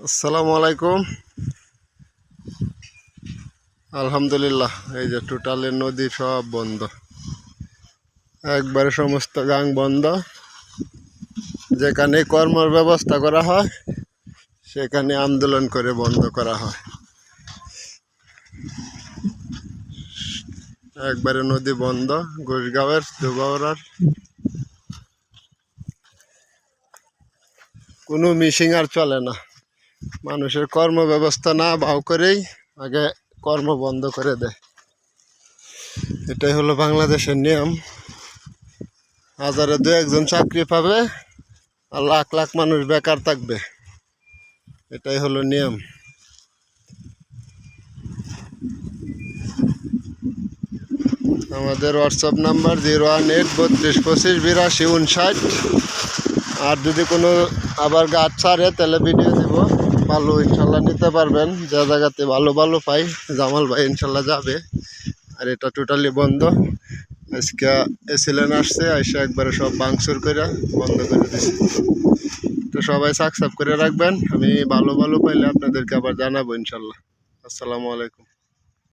আসসালামু আলাইকুম। আলহামদুলিল্লাহ, এই যে টোটালি নদী সব বন্ধ। একবারে সমস্ত গাং বন্ধ। যেখানে কর্মর ব্যবস্থা করা হয়, সেখানে আন্দোলন করে বন্ধ করা হয়। একবারে নদী বন্ধ, ঘোষগাঁওয়ের দুবাওড়ার কোনো মিশিং আর চলে না। মানুষের কর্ম ব্যবস্থা না বাউ করেই আগে কর্ম বন্ধ করে দেয়। এটাই হলো বাংলাদেশের নিয়ম। হাজারে দু একজন চাকরি পাবে, আর লাখ লাখ মানুষ বেকার থাকবে। এটাই হলো নিয়ম। আমাদের WhatsApp number zero one eight বত্রিশ পঁচিশ বিরাশি উনষাট। আর যদি কোনো আবার গাছ ছাড়ে, তাহলে ভিডিও দিব। ভালো, ইনশাল্লাহ নিতে পারবেন। যা জায়গাতে ভালো ভালো পাই, জামাল ভাই ইনশাল্লাহ যাবে। আর এটা টোটালি বন্ধ। আজকে এসিলেন আসছে এসে একবারে সব বাংসুর করে বন্ধ করে দিছে। তো সবাই সাকসাপ করে রাখবেন। আমি ভালো ভালো পাইলে আপনাদেরকে আবার জানাব ইনশাল্লাহ। আসসালামু আলাইকুম।